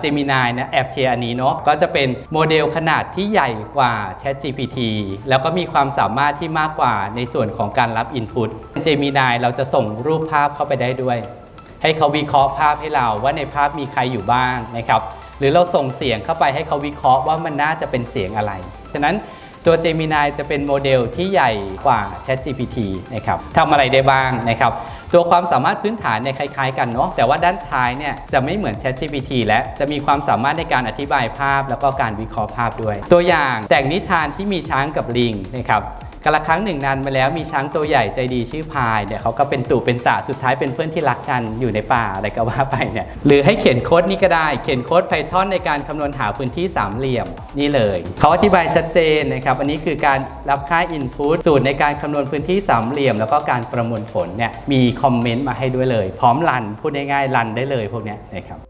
เจมินายนะแอบเชียร์อันนี้เนาะก็จะเป็นโมเดลขนาดที่ใหญ่กว่า Chat GPT แล้วก็มีความสามารถที่มากกว่าในส่วนของการรับ Input เจมินายเราจะส่งรูปภาพเข้าไปได้ด้วย ให้เขาวิเคราะห์ภาพให้เราว่าในภาพมีใครอยู่บ้างนะครับหรือเราส่งเสียงเข้าไปให้เขาวิเคราะห์ว่ามันน่าจะเป็นเสียงอะไร ฉะนั้นตัว Gemini จะเป็นโมเดลที่ใหญ่กว่า ChatGPT นะครับทำอะไรได้บ้างนะครับ ตัวความสามารถพื้นฐานเนี่ยคล้ายๆกันเนาะแต่ว่าด้านท้ายเนี่ยจะไม่เหมือน ChatGPT และจะมีความสามารถในการอธิบายภาพ แล้วก็การวิเคราะห์ภาพด้วย ตัวอย่างแต่งนิทานที่มีช้างกับลิงนะครับ กาละครั้งหนึ่งนานมาแล้วมีช้างตัวใหญ่ใจดีชื่อพายเนี่ยเขาก็เป็นตู่เป็นตาสุดท้ายเป็นเพื่อนที่รักกันอยู่ในป่าอะไรก็ว่าไปเนี่ยหรือให้เขียนโค้ดนี้ก็ได้เขียนโค้ด Python ในการคำนวณหาพื้นที่สามเหลี่ยมนี่เลยเขาอธิบายชัดเจนนะครับอันนี้คือการรับค่า Input สูตรในการคำนวณพื้นที่สามเหลี่ยม แล้วก็การประมวลผลเนี่ยมีคอมเมนต์มาให้ด้วยเลย พร้อมรันพูดง่ายๆรันได้เลยพวกนี้นะครับ